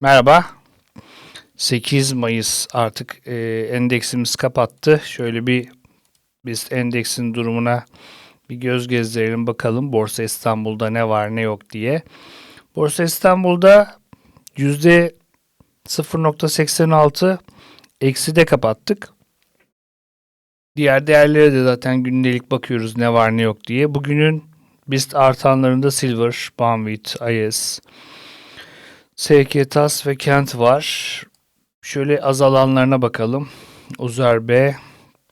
Merhaba. 8 Mayıs artık e, endeksimiz kapattı. Şöyle bir biz endeksin durumuna bir göz gezdirelim bakalım Borsa İstanbul'da ne var ne yok diye. Borsa İstanbul'da yüzde 0.86 eksi de kapattık. Diğer değerlere de zaten gündelik bakıyoruz ne var ne yok diye. Bugünün BIST artanlarında Silver, Banvit, IS, SK Tas ve Kent var. Şöyle azalanlarına bakalım. Uzer B,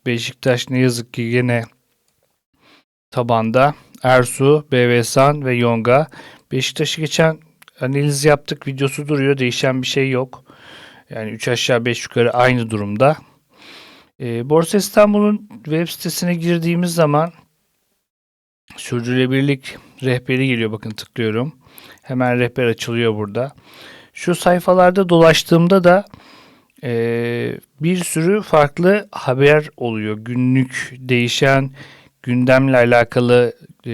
Beşiktaş ne yazık ki yine tabanda. Ersu, BVSan ve Yonga. Beşiktaş'ı geçen analiz yaptık. Videosu duruyor. Değişen bir şey yok. Yani 3 aşağı 5 yukarı aynı durumda. E, Borsa İstanbul'un web sitesine girdiğimiz zaman sürdürülebilirlik rehberi geliyor. Bakın tıklıyorum. Hemen rehber açılıyor burada. Şu sayfalarda dolaştığımda da e, bir sürü farklı haber oluyor. Günlük değişen gündemle alakalı e,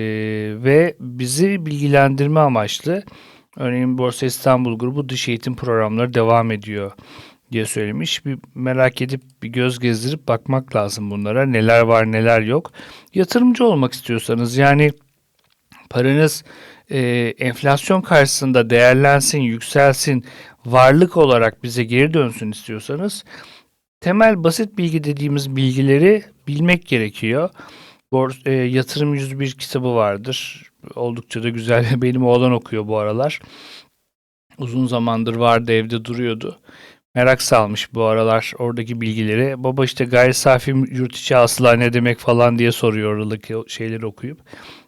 ve bizi bilgilendirme amaçlı. Örneğin Borsa İstanbul grubu dış eğitim programları devam ediyor diye söylemiş. Bir merak edip bir göz gezdirip bakmak lazım bunlara. Neler var neler yok. Yatırımcı olmak istiyorsanız yani paranız e, enflasyon karşısında değerlensin, yükselsin, varlık olarak bize geri dönsün istiyorsanız temel basit bilgi dediğimiz bilgileri bilmek gerekiyor. Bor, e, Yatırım 101 kitabı vardır. Oldukça da güzel. Benim oğlan okuyor bu aralar. Uzun zamandır vardı evde duruyordu. Merak salmış bu aralar oradaki bilgileri. Baba işte gayri safi yurt içi hasıla ne demek falan diye soruyor oradaki şeyleri okuyup.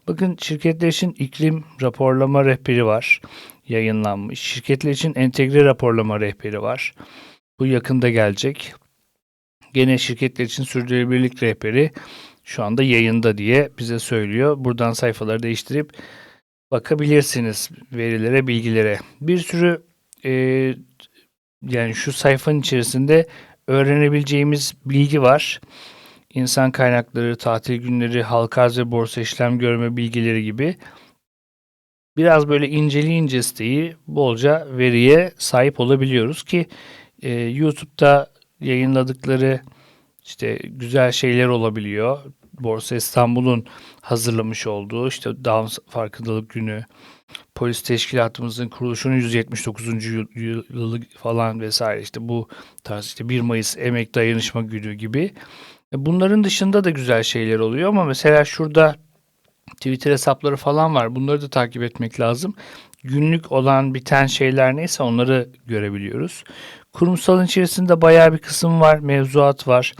Bakın şirketler için iklim raporlama rehberi var yayınlanmış. Şirketler için entegre raporlama rehberi var. Bu yakında gelecek. Gene şirketler için sürdürülebilirlik rehberi şu anda yayında diye bize söylüyor. Buradan sayfaları değiştirip bakabilirsiniz verilere, bilgilere. Bir sürü e, yani şu sayfanın içerisinde öğrenebileceğimiz bilgi var. İnsan kaynakları, tatil günleri, halka arz ve borsa işlem görme bilgileri gibi. Biraz böyle inceleyince siteyi bolca veriye sahip olabiliyoruz ki e, YouTube'da yayınladıkları işte güzel şeyler olabiliyor. Borsa İstanbul'un hazırlamış olduğu işte Down farkındalık günü, polis teşkilatımızın kuruluşunun 179. yılı falan vesaire işte bu tarz işte 1 Mayıs Emek Dayanışma Günü gibi. E, bunların dışında da güzel şeyler oluyor ama mesela şurada Twitter hesapları falan var. Bunları da takip etmek lazım. Günlük olan biten şeyler neyse onları görebiliyoruz. Kurumsalın içerisinde bayağı bir kısım var. Mevzuat var.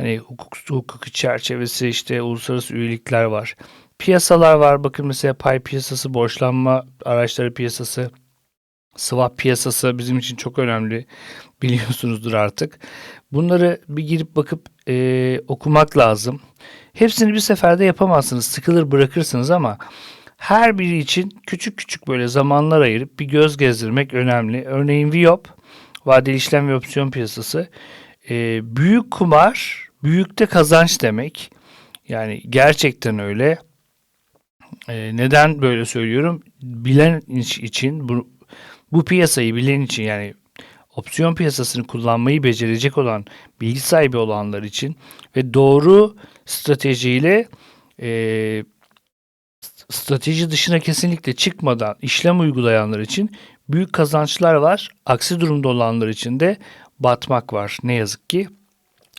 Hani hukuk, hukuk çerçevesi işte uluslararası üyelikler var. Piyasalar var. Bakın mesela pay piyasası, borçlanma araçları piyasası, swap piyasası bizim için çok önemli. Biliyorsunuzdur artık. Bunları bir girip bakıp e, okumak lazım. Hepsini bir seferde yapamazsınız. Sıkılır bırakırsınız ama her biri için küçük küçük böyle zamanlar ayırıp bir göz gezdirmek önemli. Örneğin Viop, vadeli işlem ve opsiyon piyasası. E, büyük kumar, büyükte kazanç demek. Yani gerçekten öyle. E, neden böyle söylüyorum? Bilen için bu, bu piyasayı bilen için yani opsiyon piyasasını kullanmayı becerecek olan bilgi sahibi olanlar için ve doğru stratejiyle e, strateji dışına kesinlikle çıkmadan işlem uygulayanlar için büyük kazançlar var. Aksi durumda olanlar için de batmak var ne yazık ki.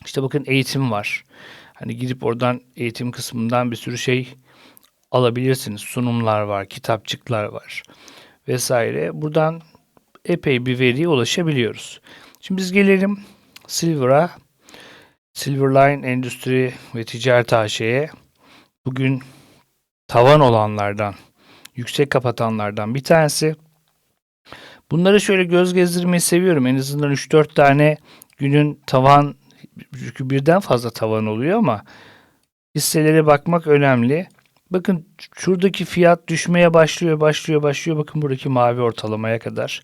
İşte bakın eğitim var. Hani gidip oradan eğitim kısmından bir sürü şey alabilirsiniz. Sunumlar var, kitapçıklar var vesaire. Buradan epey bir veriye ulaşabiliyoruz. Şimdi biz gelelim Silver'a. Silverline Endüstri ve Ticaret AŞ'ye bugün tavan olanlardan, yüksek kapatanlardan bir tanesi. Bunları şöyle göz gezdirmeyi seviyorum. En azından 3-4 tane günün tavan, çünkü birden fazla tavan oluyor ama hisselere bakmak önemli. Bakın şuradaki fiyat düşmeye başlıyor, başlıyor, başlıyor. Bakın buradaki mavi ortalamaya kadar.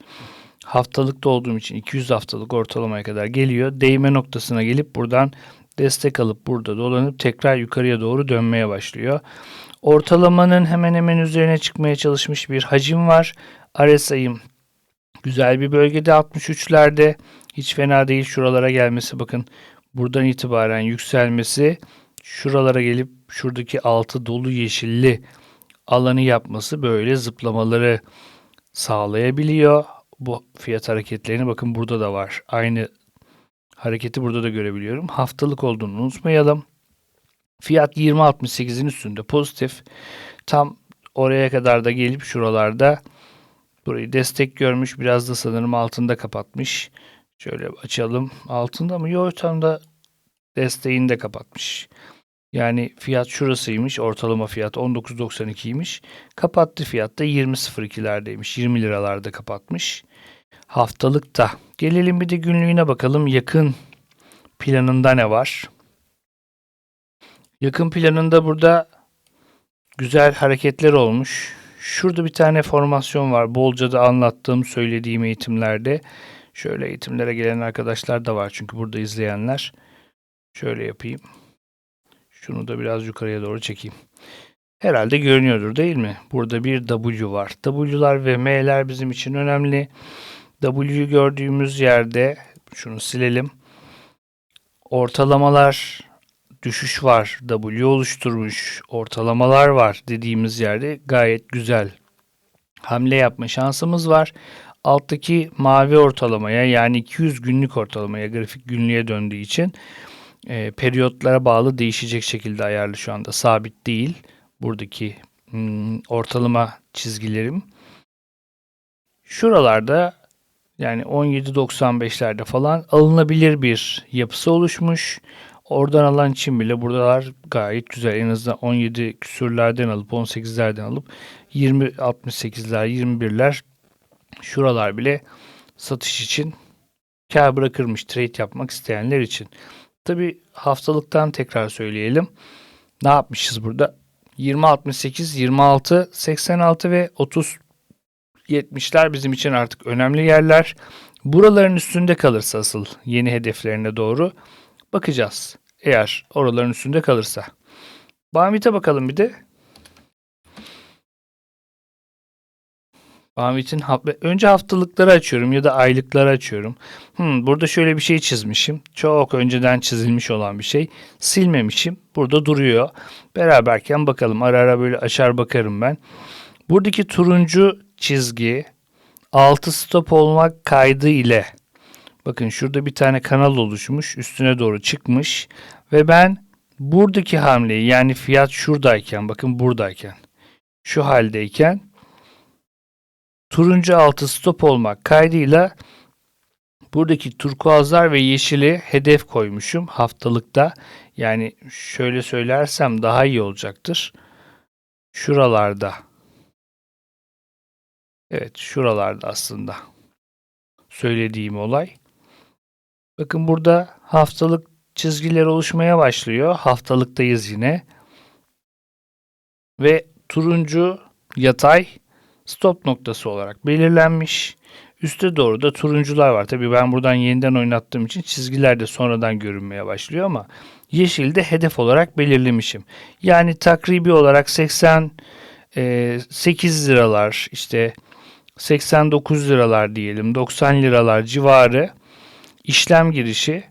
Haftalıkta olduğum için 200 haftalık ortalamaya kadar geliyor. Değme noktasına gelip buradan destek alıp burada dolanıp tekrar yukarıya doğru dönmeye başlıyor. Ortalamanın hemen hemen üzerine çıkmaya çalışmış bir hacim var. RSI'm Güzel bir bölgede 63'lerde. Hiç fena değil şuralara gelmesi. Bakın buradan itibaren yükselmesi şuralara gelip şuradaki altı dolu yeşilli alanı yapması böyle zıplamaları sağlayabiliyor. Bu fiyat hareketlerini bakın burada da var. Aynı hareketi burada da görebiliyorum. Haftalık olduğunu unutmayalım. Fiyat 20.68'in üstünde pozitif. Tam oraya kadar da gelip şuralarda burayı destek görmüş. Biraz da sanırım altında kapatmış. Şöyle açalım. Altında mı? Yok tam da desteğini de kapatmış. Yani fiyat şurasıymış. Ortalama fiyat 19.92'ymiş. Kapattı fiyat da 20.02'lerdeymiş. 20 liralarda kapatmış. Haftalıkta. Gelelim bir de günlüğüne bakalım. Yakın planında ne var? Yakın planında burada güzel hareketler olmuş. Şurada bir tane formasyon var. Bolca da anlattığım, söylediğim eğitimlerde. Şöyle eğitimlere gelen arkadaşlar da var çünkü burada izleyenler. Şöyle yapayım. Şunu da biraz yukarıya doğru çekeyim. Herhalde görünüyordur değil mi? Burada bir W var. W'lar ve M'ler bizim için önemli. W'yu gördüğümüz yerde şunu silelim. Ortalamalar düşüş var. W oluşturmuş. Ortalamalar var dediğimiz yerde gayet güzel hamle yapma şansımız var. Alttaki mavi ortalamaya yani 200 günlük ortalamaya grafik günlüğe döndüğü için e, periyotlara bağlı değişecek şekilde ayarlı şu anda sabit değil. Buradaki hmm, ortalama çizgilerim. Şuralarda yani 17.95'lerde falan alınabilir bir yapısı oluşmuş. Oradan alan için bile buradalar gayet güzel. En azından 17 küsürlerden alıp 18'lerden alıp 20 68'ler 21'ler şuralar bile satış için kar bırakırmış trade yapmak isteyenler için. Tabi haftalıktan tekrar söyleyelim. Ne yapmışız burada? 20 68, 26 86 ve 30 70'ler bizim için artık önemli yerler. Buraların üstünde kalırsa asıl yeni hedeflerine doğru bakacağız. Eğer oraların üstünde kalırsa. Banvit'e bakalım bir de. Banvit'in önce haftalıkları açıyorum ya da aylıkları açıyorum. Hmm, burada şöyle bir şey çizmişim. Çok önceden çizilmiş olan bir şey. Silmemişim. Burada duruyor. Beraberken bakalım. Ara ara böyle açar bakarım ben. Buradaki turuncu çizgi altı stop olmak kaydı ile bakın şurada bir tane kanal oluşmuş. Üstüne doğru çıkmış ve ben buradaki hamleyi yani fiyat şuradayken bakın buradayken şu haldeyken turuncu altı stop olmak kaydıyla buradaki turkuazlar ve yeşili hedef koymuşum haftalıkta. Yani şöyle söylersem daha iyi olacaktır. Şuralarda. Evet şuralarda aslında söylediğim olay. Bakın burada haftalık çizgiler oluşmaya başlıyor. Haftalıktayız yine. Ve turuncu yatay stop noktası olarak belirlenmiş. Üste doğru da turuncular var. Tabii ben buradan yeniden oynattığım için çizgiler de sonradan görünmeye başlıyor ama yeşil de hedef olarak belirlemişim. Yani takribi olarak 88 liralar işte 89 liralar diyelim 90 liralar civarı işlem girişi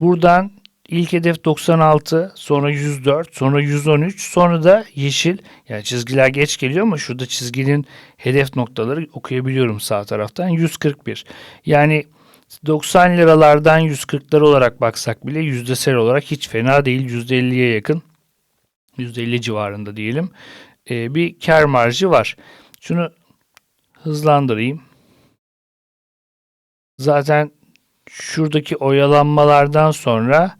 Buradan ilk hedef 96, sonra 104, sonra 113, sonra da yeşil. Yani çizgiler geç geliyor ama şurada çizginin hedef noktaları okuyabiliyorum sağ taraftan. 141. Yani 90 liralardan 140'lar olarak baksak bile yüzdesel olarak hiç fena değil. %50'ye yakın. %50 civarında diyelim. Ee, bir kar marjı var. Şunu hızlandırayım. Zaten şuradaki oyalanmalardan sonra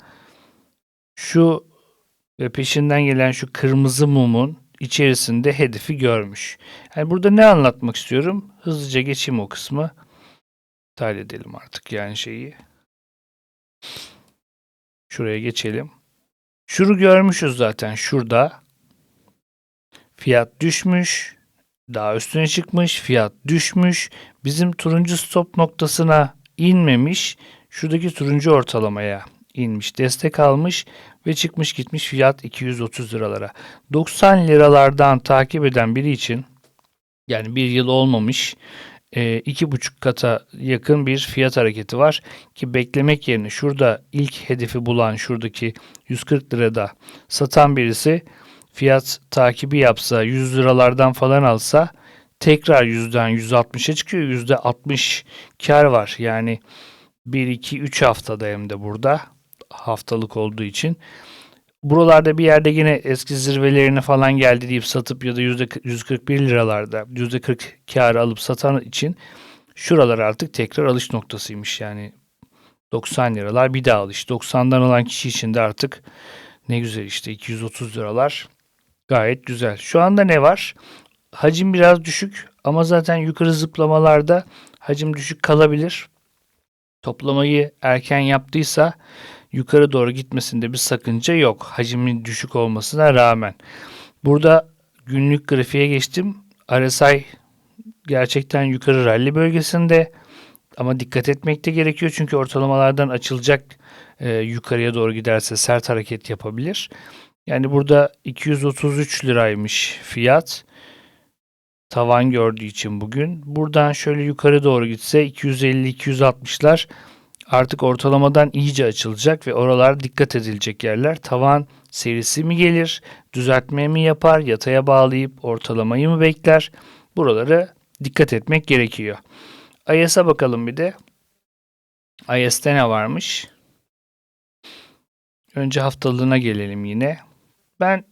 şu ve peşinden gelen şu kırmızı mumun içerisinde hedefi görmüş. Yani burada ne anlatmak istiyorum? Hızlıca geçeyim o kısmı. İptal edelim artık yani şeyi. Şuraya geçelim. Şunu görmüşüz zaten şurada. Fiyat düşmüş. Daha üstüne çıkmış. Fiyat düşmüş. Bizim turuncu stop noktasına inmemiş. Şuradaki turuncu ortalamaya inmiş. Destek almış ve çıkmış gitmiş fiyat 230 liralara. 90 liralardan takip eden biri için yani bir yıl olmamış e, iki buçuk kata yakın bir fiyat hareketi var ki beklemek yerine şurada ilk hedefi bulan şuradaki 140 lirada satan birisi fiyat takibi yapsa 100 liralardan falan alsa tekrar yüzden 160'a çıkıyor. Yüzde 60 kar var. Yani 1, 2, 3 haftada hem de burada haftalık olduğu için. Buralarda bir yerde yine eski zirvelerine falan geldi deyip satıp ya da yüzde 141 liralarda yüzde 40 karı alıp satan için şuralar artık tekrar alış noktasıymış. Yani 90 liralar bir daha alış. 90'dan alan kişi için de artık ne güzel işte 230 liralar gayet güzel. Şu anda ne var? Hacim biraz düşük ama zaten yukarı zıplamalarda hacim düşük kalabilir. Toplamayı erken yaptıysa yukarı doğru gitmesinde bir sakınca yok. Hacmin düşük olmasına rağmen. Burada günlük grafiğe geçtim. RSI gerçekten yukarı rally bölgesinde ama dikkat etmek de gerekiyor çünkü ortalamalardan açılacak e, yukarıya doğru giderse sert hareket yapabilir. Yani burada 233 liraymış fiyat. Tavan gördüğü için bugün. Buradan şöyle yukarı doğru gitse 250-260'lar artık ortalamadan iyice açılacak ve oralar dikkat edilecek yerler. Tavan serisi mi gelir, düzeltme mi yapar, yataya bağlayıp ortalamayı mı bekler? Buraları dikkat etmek gerekiyor. IS'a bakalım bir de. IS'te ne varmış? Önce haftalığına gelelim yine. Ben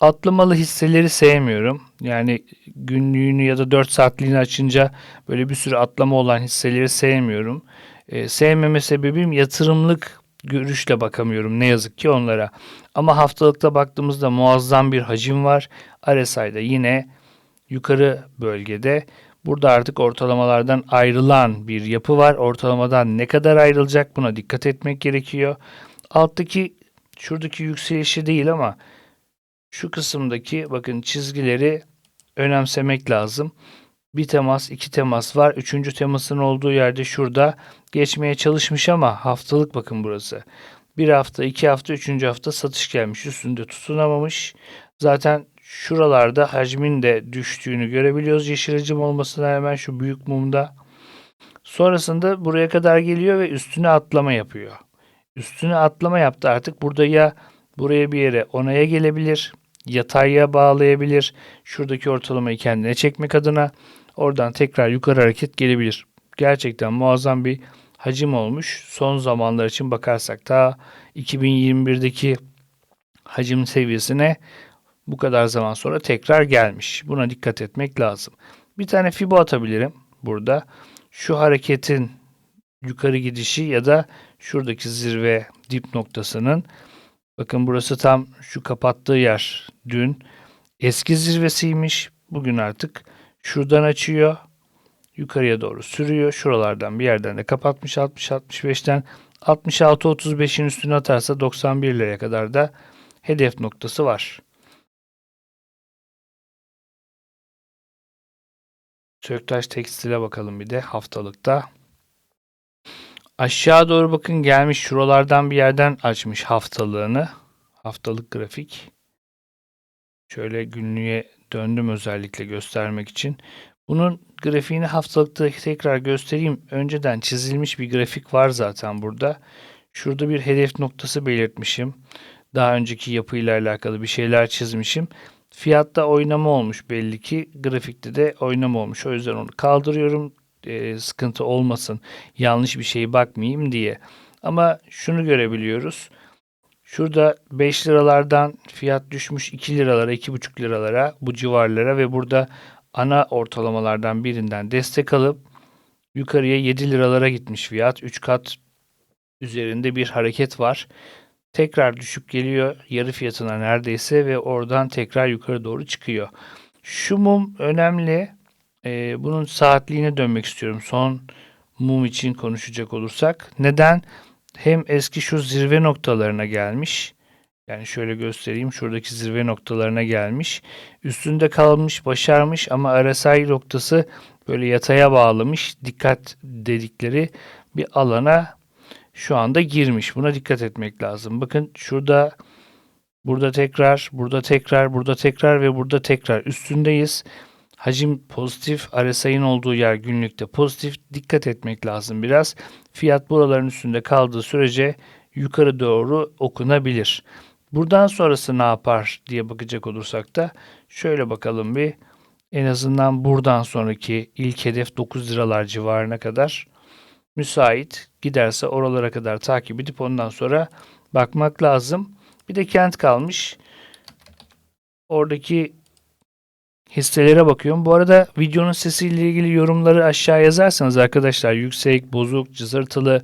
atlamalı hisseleri sevmiyorum. Yani günlüğünü ya da 4 saatliğini açınca böyle bir sürü atlama olan hisseleri sevmiyorum. Ee, sevmeme sebebim yatırımlık görüşle bakamıyorum ne yazık ki onlara. Ama haftalıkta baktığımızda muazzam bir hacim var. RSI'da yine yukarı bölgede. Burada artık ortalamalardan ayrılan bir yapı var. Ortalamadan ne kadar ayrılacak buna dikkat etmek gerekiyor. Alttaki şuradaki yükselişi değil ama şu kısımdaki bakın çizgileri önemsemek lazım. Bir temas, iki temas var. Üçüncü temasın olduğu yerde şurada geçmeye çalışmış ama haftalık bakın burası. Bir hafta, iki hafta, üçüncü hafta satış gelmiş. Üstünde tutunamamış. Zaten şuralarda hacmin de düştüğünü görebiliyoruz. Yeşil hacim olmasına hemen şu büyük mumda. Sonrasında buraya kadar geliyor ve üstüne atlama yapıyor. Üstüne atlama yaptı artık. Burada ya buraya bir yere onaya gelebilir yatayya bağlayabilir. Şuradaki ortalamayı kendine çekmek adına oradan tekrar yukarı hareket gelebilir. Gerçekten muazzam bir hacim olmuş. Son zamanlar için bakarsak ta 2021'deki hacim seviyesine bu kadar zaman sonra tekrar gelmiş. Buna dikkat etmek lazım. Bir tane fibo atabilirim burada. Şu hareketin yukarı gidişi ya da şuradaki zirve dip noktasının Bakın burası tam şu kapattığı yer dün eski zirvesiymiş. Bugün artık şuradan açıyor. Yukarıya doğru sürüyor. Şuralardan bir yerden de kapatmış 60-65'ten 66-35'in üstüne atarsa 91 liraya kadar da hedef noktası var. Söktaş Tekstil'e bakalım bir de haftalıkta. Aşağı doğru bakın gelmiş şuralardan bir yerden açmış haftalığını. Haftalık grafik. Şöyle günlüğe döndüm özellikle göstermek için. Bunun grafiğini haftalıkta tekrar göstereyim. Önceden çizilmiş bir grafik var zaten burada. Şurada bir hedef noktası belirtmişim. Daha önceki yapıyla alakalı bir şeyler çizmişim. Fiyatta oynama olmuş belli ki. Grafikte de oynama olmuş. O yüzden onu kaldırıyorum e, sıkıntı olmasın, yanlış bir şeye bakmayayım diye. Ama şunu görebiliyoruz. Şurada 5 liralardan fiyat düşmüş 2 liralara, 2,5 liralara bu civarlara ve burada ana ortalamalardan birinden destek alıp yukarıya 7 liralara gitmiş fiyat. 3 kat üzerinde bir hareket var. Tekrar düşüp geliyor yarı fiyatına neredeyse ve oradan tekrar yukarı doğru çıkıyor. Şu mum önemli. E, bunun saatliğine dönmek istiyorum. Son mum için konuşacak olursak. Neden? Hem eski şu zirve noktalarına gelmiş. Yani şöyle göstereyim. Şuradaki zirve noktalarına gelmiş. Üstünde kalmış, başarmış ama RSI noktası böyle yataya bağlamış. Dikkat dedikleri bir alana şu anda girmiş. Buna dikkat etmek lazım. Bakın şurada burada tekrar, burada tekrar, burada tekrar ve burada tekrar üstündeyiz hacim pozitif, RSI'nin olduğu yer günlükte pozitif. Dikkat etmek lazım biraz. Fiyat buraların üstünde kaldığı sürece yukarı doğru okunabilir. Buradan sonrası ne yapar diye bakacak olursak da şöyle bakalım bir. En azından buradan sonraki ilk hedef 9 liralar civarına kadar müsait. Giderse oralara kadar takip edip ondan sonra bakmak lazım. Bir de kent kalmış. Oradaki hisselere bakıyorum. Bu arada videonun sesiyle ilgili yorumları aşağı yazarsanız arkadaşlar yüksek, bozuk, cızırtılı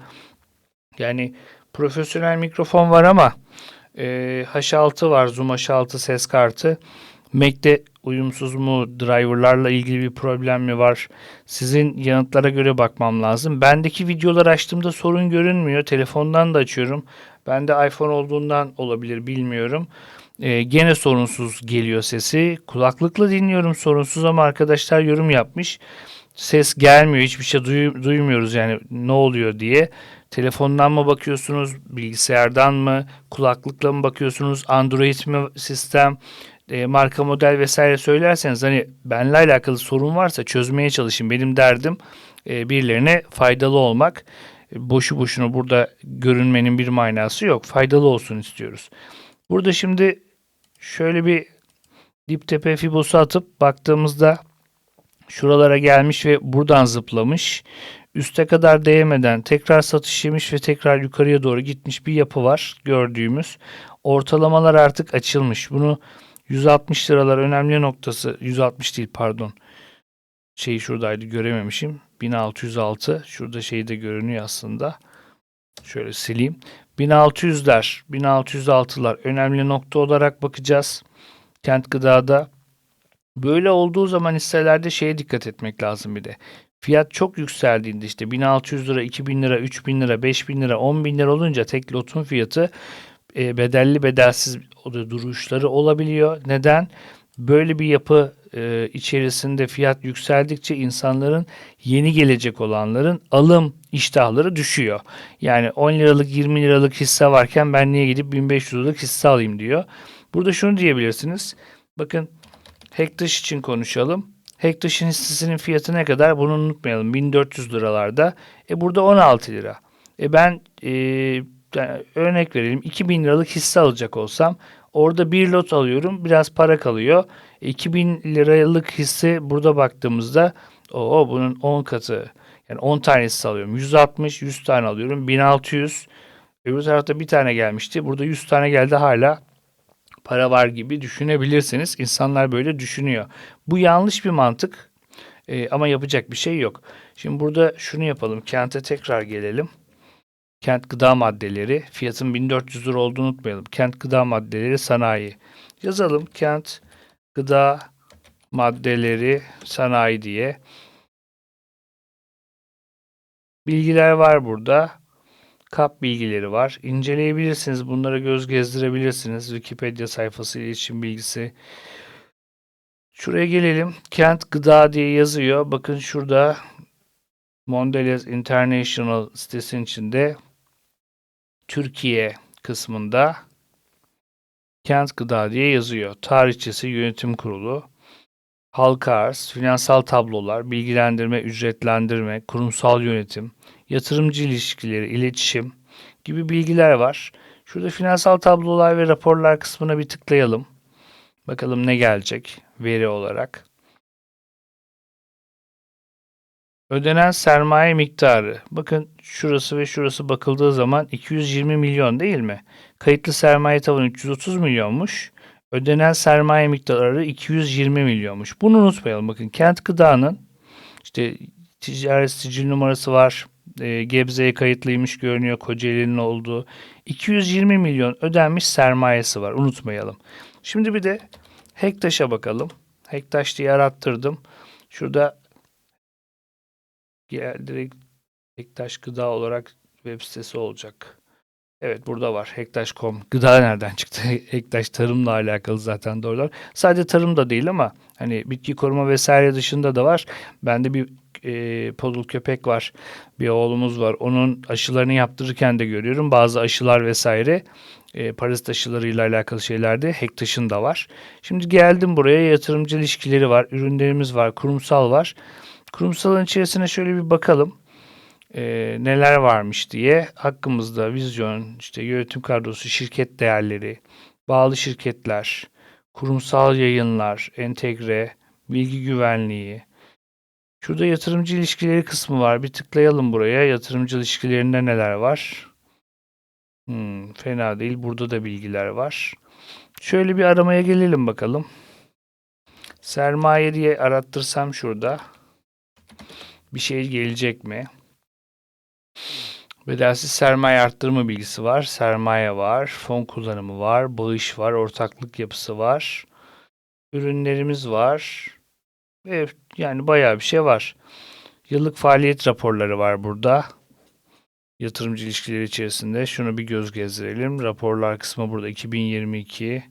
yani profesyonel mikrofon var ama e, H6 var, Zoom H6 ses kartı. Mac'te uyumsuz mu, driverlarla ilgili bir problem mi var? Sizin yanıtlara göre bakmam lazım. Bendeki videoları açtığımda sorun görünmüyor. Telefondan da açıyorum. Bende iPhone olduğundan olabilir bilmiyorum. Ee, gene sorunsuz geliyor sesi. Kulaklıkla dinliyorum sorunsuz ama arkadaşlar yorum yapmış. Ses gelmiyor, hiçbir şey duy- duymuyoruz yani ne oluyor diye. Telefondan mı bakıyorsunuz, bilgisayardan mı, kulaklıkla mı bakıyorsunuz, Android mi sistem, e, marka model vesaire söylerseniz hani benle alakalı sorun varsa çözmeye çalışın. Benim derdim e, birilerine faydalı olmak. E, boşu boşuna burada görünmenin bir manası yok. Faydalı olsun istiyoruz. Burada şimdi şöyle bir dip tepe fibosu atıp baktığımızda şuralara gelmiş ve buradan zıplamış. Üste kadar değmeden tekrar satış yemiş ve tekrar yukarıya doğru gitmiş bir yapı var gördüğümüz. Ortalamalar artık açılmış. Bunu 160 liralar önemli noktası 160 değil pardon. Şey şuradaydı görememişim. 1606 şurada şey de görünüyor aslında. Şöyle sileyim. 1600'ler, 1606'lar önemli nokta olarak bakacağız. Kent gıdada. Böyle olduğu zaman hisselerde şeye dikkat etmek lazım bir de. Fiyat çok yükseldiğinde işte 1600 lira, 2000 lira, 3000 lira, 5000 lira, 10 bin lira olunca tek lotun fiyatı e, bedelli bedelsiz duruşları olabiliyor. Neden? Böyle bir yapı e, içerisinde fiyat yükseldikçe insanların yeni gelecek olanların alım iştahları düşüyor. Yani 10 liralık 20 liralık hisse varken ben niye gidip 1500 liralık hisse alayım diyor. Burada şunu diyebilirsiniz. Bakın Hektaş için konuşalım. Hektaş'ın hissesinin fiyatı ne kadar? Bunu unutmayalım. 1400 liralarda. E burada 16 lira. E ben e, örnek verelim 2000 liralık hisse alacak olsam orada bir lot alıyorum biraz para kalıyor. 2000 liralık hisse burada baktığımızda o bunun 10 katı yani 10 tane hisse alıyorum. 160 100 tane alıyorum 1600 öbür tarafta bir tane gelmişti. Burada 100 tane geldi hala para var gibi düşünebilirsiniz. İnsanlar böyle düşünüyor. Bu yanlış bir mantık ee, ama yapacak bir şey yok. Şimdi burada şunu yapalım. Kente tekrar gelelim. Kent gıda maddeleri. Fiyatın 1400 lira olduğunu unutmayalım. Kent gıda maddeleri sanayi. Yazalım kent gıda maddeleri sanayi diye. Bilgiler var burada. Kap bilgileri var. İnceleyebilirsiniz. Bunlara göz gezdirebilirsiniz. Wikipedia sayfası iletişim bilgisi. Şuraya gelelim. Kent gıda diye yazıyor. Bakın şurada Mondelez International sitesinin içinde Türkiye kısmında Kent Gıda diye yazıyor. Tarihçesi Yönetim Kurulu, halka arz, finansal tablolar, bilgilendirme, ücretlendirme, kurumsal yönetim, yatırımcı ilişkileri, iletişim gibi bilgiler var. Şurada finansal tablolar ve raporlar kısmına bir tıklayalım. Bakalım ne gelecek veri olarak. Ödenen sermaye miktarı. Bakın şurası ve şurası bakıldığı zaman 220 milyon değil mi? Kayıtlı sermaye tavanı 330 milyonmuş. Ödenen sermaye miktarı 220 milyonmuş. Bunu unutmayalım. Bakın kent gıdanın işte ticaret sicil numarası var. E, Gebze'ye kayıtlıymış görünüyor. Kocaeli'nin olduğu. 220 milyon ödenmiş sermayesi var. Unutmayalım. Şimdi bir de Hektaş'a bakalım. Hektaş diye arattırdım. Şurada direkt Hektaş Gıda olarak web sitesi olacak. Evet burada var. Hektaş.com. Gıda nereden çıktı? Hektaş tarımla alakalı zaten doğrular. Sadece tarım da değil ama hani bitki koruma vesaire dışında da var. Ben de bir e, podul köpek var. Bir oğlumuz var. Onun aşılarını yaptırırken de görüyorum. Bazı aşılar vesaire e, parazit aşılarıyla alakalı şeylerde Hektaş'ın da var. Şimdi geldim buraya yatırımcı ilişkileri var. Ürünlerimiz var. Kurumsal var. Kurumsalın içerisine şöyle bir bakalım. E, neler varmış diye. Hakkımızda vizyon, işte yönetim kadrosu, şirket değerleri, bağlı şirketler, kurumsal yayınlar, entegre, bilgi güvenliği. Şurada yatırımcı ilişkileri kısmı var. Bir tıklayalım buraya. Yatırımcı ilişkilerinde neler var? Hmm, fena değil. Burada da bilgiler var. Şöyle bir aramaya gelelim bakalım. Sermaye diye arattırsam şurada. Bir şey gelecek mi? Bedelsiz sermaye arttırma bilgisi var. Sermaye var. Fon kullanımı var. Bağış var. Ortaklık yapısı var. Ürünlerimiz var. Ve yani bayağı bir şey var. Yıllık faaliyet raporları var burada. Yatırımcı ilişkileri içerisinde. Şunu bir göz gezdirelim. Raporlar kısmı burada. 2022,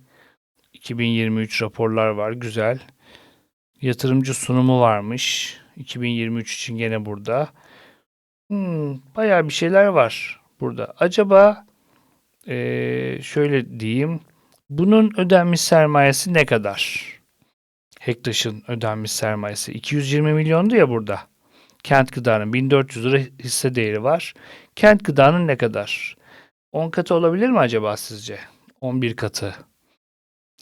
2023 raporlar var. Güzel. Yatırımcı sunumu varmış. 2023 için gene burada. Hmm, bayağı bir şeyler var burada. Acaba eee, şöyle diyeyim. Bunun ödenmiş sermayesi ne kadar? Hektaş'ın ödenmiş sermayesi 220 milyondu ya burada. Kent Gıda'nın 1400 lira hisse değeri var. Kent Gıda'nın ne kadar? 10 katı olabilir mi acaba sizce? 11 katı.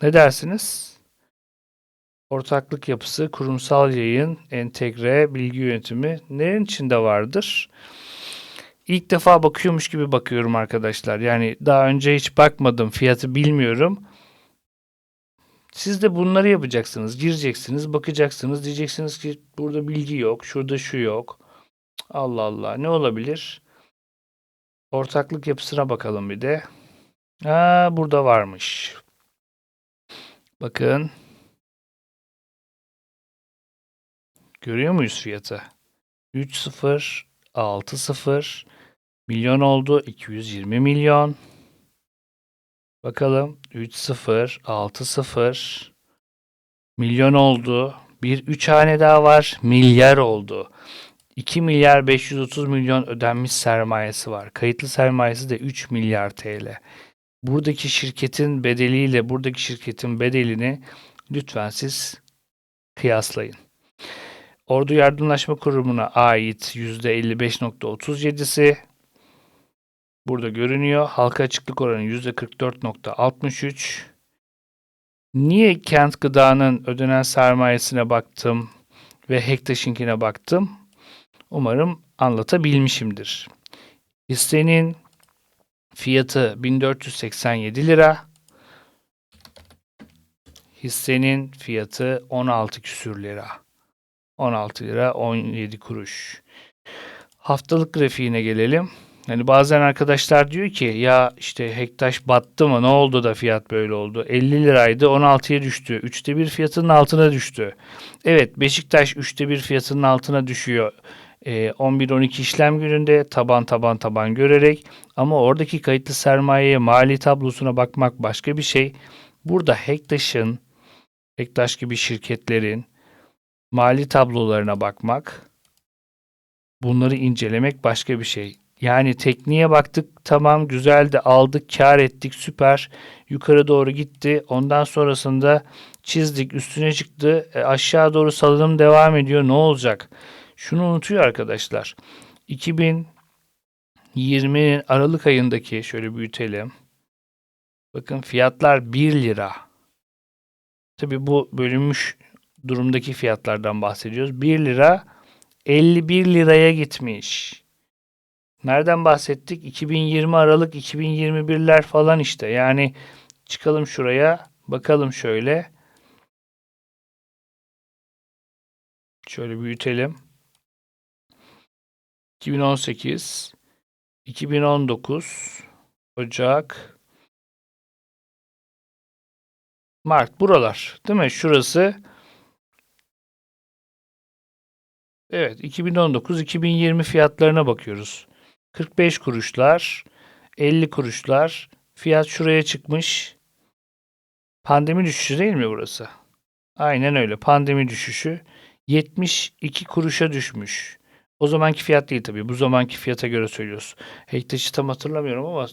Ne dersiniz? Ortaklık yapısı, kurumsal yayın, entegre, bilgi yönetimi nerenin içinde vardır? İlk defa bakıyormuş gibi bakıyorum arkadaşlar. Yani daha önce hiç bakmadım, fiyatı bilmiyorum. Siz de bunları yapacaksınız. Gireceksiniz, bakacaksınız. Diyeceksiniz ki burada bilgi yok, şurada şu yok. Allah Allah ne olabilir? Ortaklık yapısına bakalım bir de. Aa, burada varmış. Bakın. Görüyor muyuz fiyatı? 3-0, 6-0. Milyon oldu. 220 milyon. Bakalım. 3-0, 6-0. Milyon oldu. Bir üç hane daha var. Milyar oldu. 2 milyar 530 milyon ödenmiş sermayesi var. Kayıtlı sermayesi de 3 milyar TL. Buradaki şirketin bedeliyle buradaki şirketin bedelini lütfen siz kıyaslayın. Ordu Yardımlaşma Kurumu'na ait %55.37'si burada görünüyor. Halka açıklık oranı %44.63. Niye kent gıdanın ödenen sermayesine baktım ve Hektaş'ınkine baktım? Umarım anlatabilmişimdir. Hissenin fiyatı 1487 lira. Hissenin fiyatı 16 küsür lira. 16 lira 17 kuruş. Haftalık grafiğine gelelim. Yani bazen arkadaşlar diyor ki ya işte Hektaş battı mı ne oldu da fiyat böyle oldu. 50 liraydı 16'ya düştü. Üçte bir fiyatının altına düştü. Evet Beşiktaş üçte bir fiyatının altına düşüyor. Ee, 11-12 işlem gününde taban taban taban görerek ama oradaki kayıtlı sermayeye mali tablosuna bakmak başka bir şey. Burada Hektaş'ın Hektaş gibi şirketlerin mali tablolarına bakmak bunları incelemek başka bir şey. Yani tekniğe baktık tamam güzeldi aldık kar ettik süper. Yukarı doğru gitti. Ondan sonrasında çizdik üstüne çıktı. E, aşağı doğru salınım devam ediyor. Ne olacak? Şunu unutuyor arkadaşlar. 2020'nin Aralık ayındaki şöyle büyütelim. Bakın fiyatlar 1 lira. Tabi bu bölünmüş durumdaki fiyatlardan bahsediyoruz 1 lira 51 liraya gitmiş. Nereden bahsettik? 2020 Aralık 2021'ler falan işte. Yani çıkalım şuraya bakalım şöyle. Şöyle büyütelim. 2018 2019 Ocak Mart buralar değil mi? Şurası Evet 2019-2020 fiyatlarına bakıyoruz. 45 kuruşlar, 50 kuruşlar. Fiyat şuraya çıkmış. Pandemi düşüşü değil mi burası? Aynen öyle. Pandemi düşüşü. 72 kuruşa düşmüş. O zamanki fiyat değil tabii. Bu zamanki fiyata göre söylüyoruz. Hektaş'ı tam hatırlamıyorum ama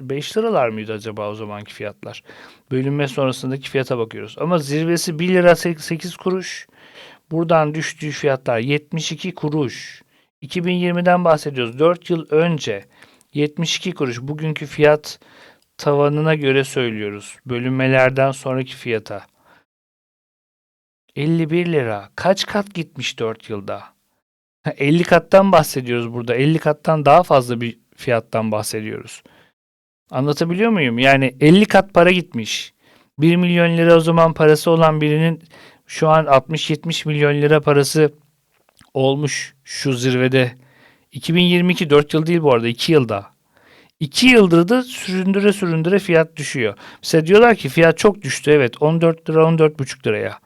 5 liralar mıydı acaba o zamanki fiyatlar? Bölünme sonrasındaki fiyata bakıyoruz. Ama zirvesi 1 lira 8 kuruş. Buradan düştüğü fiyatlar 72 kuruş. 2020'den bahsediyoruz. 4 yıl önce 72 kuruş. Bugünkü fiyat tavanına göre söylüyoruz. Bölünmelerden sonraki fiyata. 51 lira. Kaç kat gitmiş 4 yılda? 50 kattan bahsediyoruz burada. 50 kattan daha fazla bir fiyattan bahsediyoruz. Anlatabiliyor muyum? Yani 50 kat para gitmiş. 1 milyon lira o zaman parası olan birinin şu an 60-70 milyon lira parası olmuş şu zirvede. 2022 4 yıl değil bu arada 2 yılda. 2 yıldır da süründüre süründüre fiyat düşüyor. Mesela diyorlar ki fiyat çok düştü evet 14 lira 14,5 liraya.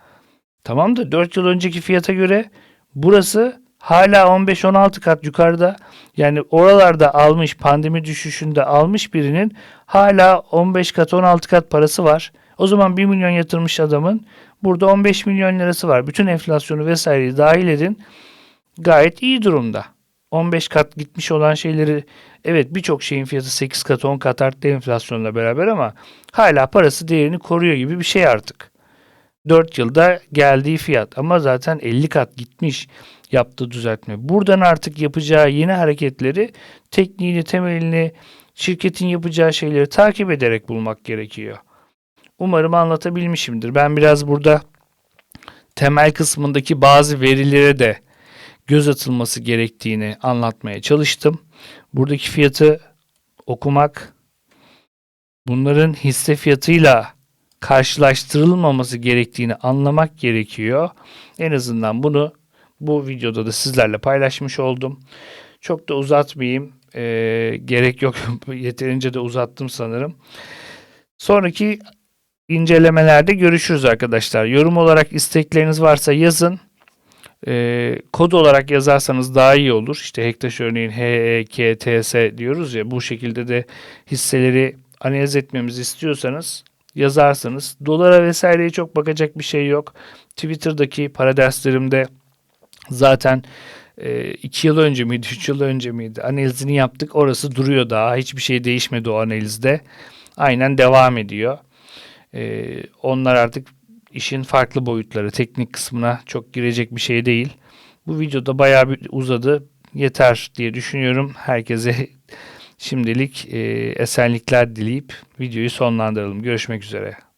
Tamam da 4 yıl önceki fiyata göre burası hala 15-16 kat yukarıda. Yani oralarda almış pandemi düşüşünde almış birinin hala 15 kat 16 kat parası var. O zaman 1 milyon yatırmış adamın burada 15 milyon lirası var. Bütün enflasyonu vesaireyi dahil edin gayet iyi durumda. 15 kat gitmiş olan şeyleri evet birçok şeyin fiyatı 8 kat 10 kat arttı enflasyonla beraber ama hala parası değerini koruyor gibi bir şey artık. 4 yılda geldiği fiyat ama zaten 50 kat gitmiş yaptığı düzeltme. Buradan artık yapacağı yeni hareketleri tekniğini, temelini, şirketin yapacağı şeyleri takip ederek bulmak gerekiyor. Umarım anlatabilmişimdir. Ben biraz burada temel kısmındaki bazı verilere de göz atılması gerektiğini anlatmaya çalıştım. Buradaki fiyatı okumak, bunların hisse fiyatıyla karşılaştırılmaması gerektiğini anlamak gerekiyor. En azından bunu bu videoda da sizlerle paylaşmış oldum. Çok da uzatmayayım. Ee, gerek yok. Yeterince de uzattım sanırım. Sonraki incelemelerde görüşürüz arkadaşlar. Yorum olarak istekleriniz varsa yazın. Ee, kod olarak yazarsanız daha iyi olur. İşte Hektaş örneğin HEKTS diyoruz ya bu şekilde de hisseleri analiz etmemizi istiyorsanız yazarsanız. Dolara vesaireye çok bakacak bir şey yok. Twitter'daki para derslerimde zaten 2 yıl önce miydi, 3 yıl önce miydi analizini yaptık. Orası duruyor daha. Hiçbir şey değişmedi o analizde. Aynen devam ediyor. Ee, onlar artık işin farklı boyutları, teknik kısmına çok girecek bir şey değil. Bu videoda bayağı bir uzadı. Yeter diye düşünüyorum. Herkese şimdilik e, esenlikler dileyip videoyu sonlandıralım. Görüşmek üzere.